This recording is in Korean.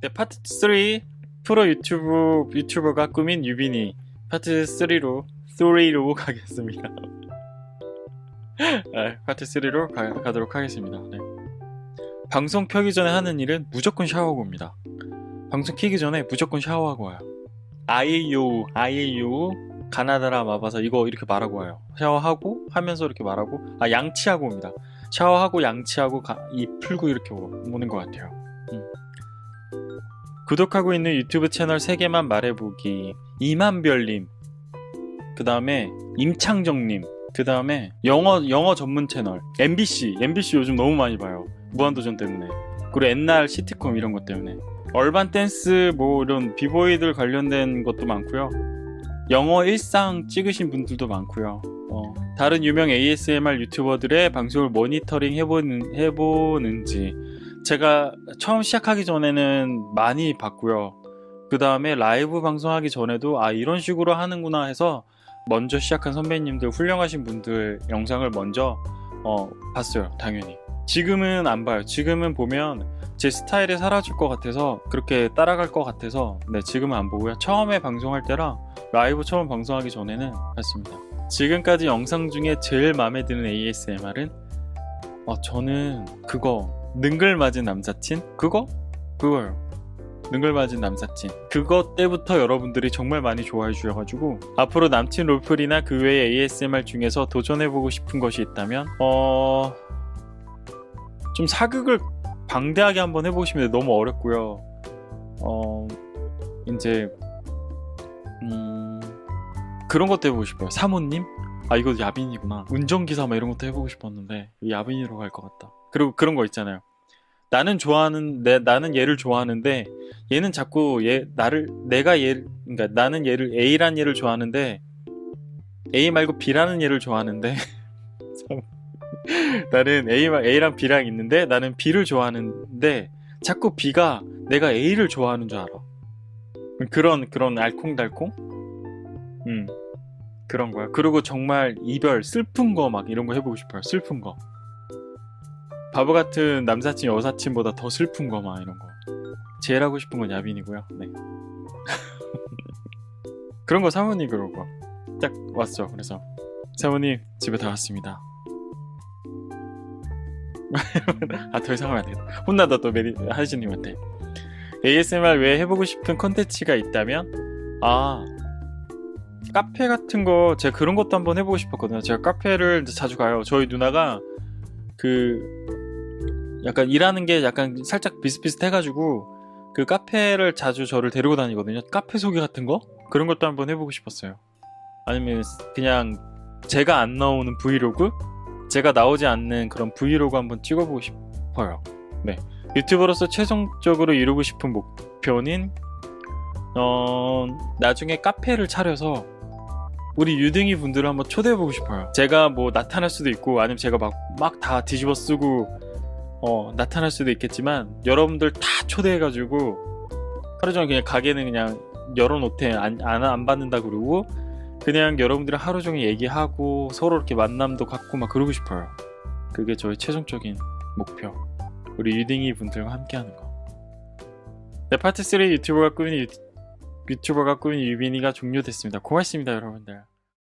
네, 파트 3 프로 유튜브 유튜버가 꾸민 유빈이 파트 3로 3로 가겠습니다. 네, 파트 3로 가, 가도록 하겠습니다. 네. 방송 켜기 전에 하는 일은 무조건 샤워하고 옵니다. 방송 켜기 전에 무조건 샤워하고 와요. 아이유 아이유 가나다라 마바사 이거 이렇게 말하고 와요. 샤워하고 하면서 이렇게 말하고 아 양치하고 옵니다. 샤워하고 양치하고 가, 입 풀고 이렇게 오- 오는 것 같아요. 음. 구독하고 있는 유튜브 채널 3개만 말해보기. 이만별님. 그 다음에 임창정님. 그 다음에 영어 영어 전문 채널. MBC MBC 요즘 너무 많이 봐요. 무한도전 때문에. 그리고 옛날 시트콤 이런 것 때문에. 얼반 댄스 뭐 이런 비보이들 관련된 것도 많고요. 영어 일상 찍으신 분들도 많고요. 어, 다른 유명 ASMR 유튜버들의 방송을 모니터링 해보는, 해보는지 제가 처음 시작하기 전에는 많이 봤고요. 그 다음에 라이브 방송하기 전에도 아 이런 식으로 하는구나 해서 먼저 시작한 선배님들 훌륭하신 분들 영상을 먼저 어, 봤어요. 당연히. 지금은 안 봐요. 지금은 보면 제 스타일이 사라질 것 같아서 그렇게 따라갈 것 같아서 네 지금은 안 보고요. 처음에 방송할 때랑 라이브 처음 방송하기 전에는 봤습니다. 지금까지 영상 중에 제일 마음에 드는 ASMR은 어, 저는 그거 능글맞은 남사친? 그거? 그거요. 능글맞은 남사친. 그거 때부터 여러분들이 정말 많이 좋아해 주셔가지고 앞으로 남친 롤플이나 그 외의 ASMR 중에서 도전해보고 싶은 것이 있다면 어... 좀 사극을 방대하게 한번 싶은데 너무 어렵고요. 어... 이제 음... 그런 것도 해보고 싶어요. 사모님? 아 이거 야빈이구나. 운전기사 막 이런 것도 해보고 싶었는데 야빈이로 갈 것 같다. 그리고 그런 거 있잖아요 나는 좋아하는 내 나는 얘를 좋아하는데 얘는 자꾸 얘 나를 내가 얘 그러니까 나는 얘를 A란 얘를 좋아하는데 A 말고 B라는 얘를 좋아하는데 참. 나는 A A랑 B랑 있는데 나는 B를 좋아하는데 자꾸 B가 내가 A를 좋아하는 줄 알아. 그런 그런 알콩달콩? 음 그런 거야. 그리고 정말 이별 슬픈 거 막 이런 거 해보고 싶어요. 슬픈 거. 바보 같은 남사친 여사친보다 더 슬픈 거 막 이런 거. 제일 하고 싶은 건 야빈이고요. 네. 그런 거 사모님 그러고 딱 왔어. 그래서 사모님 집에 다 왔습니다. 아 더 이상 하면 안 되겠다. 혼나다 또 메리 하시님한테 ASMR 외에 해보고 싶은 컨텐츠가 있다면 아 카페 같은 거 제가 그런 것도 한번 해보고 싶었거든요. 제가 카페를 자주 가요. 저희 누나가 그 약간 일하는 게 약간 살짝 비슷비슷해가지고 그 카페를 자주 저를 데리고 다니거든요. 카페 소개 같은 거 그런 것도 한번 해보고 싶었어요. 아니면 그냥 제가 안 나오는 브이로그, 제가 나오지 않는 그런 브이로그 한번 찍어보고 싶어요. 네, 유튜버로서 최종적으로 이루고 싶은 목표는 어 나중에 카페를 차려서 우리 유등이 분들을 한번 초대해보고 싶어요. 제가 뭐 나타날 수도 있고 아니면 제가 막 막 다 뒤집어 쓰고 어, 나타날 수도 있겠지만 여러분들 다 초대해가지고 하루 종일 그냥 가게는 그냥 열어놓대 안, 안, 안 받는다 그러고 그냥 여러분들이랑 하루 종일 얘기하고 서로 이렇게 만남도 갖고 막 그러고 싶어요. 그게 저의 최종적인 목표. 우리 유딩이 분들과 함께하는 거. 네, 파트 3 유튜버가 꾸민 유, 유튜버가 꾸민 유빈이가 종료됐습니다. 고맙습니다, 여러분들.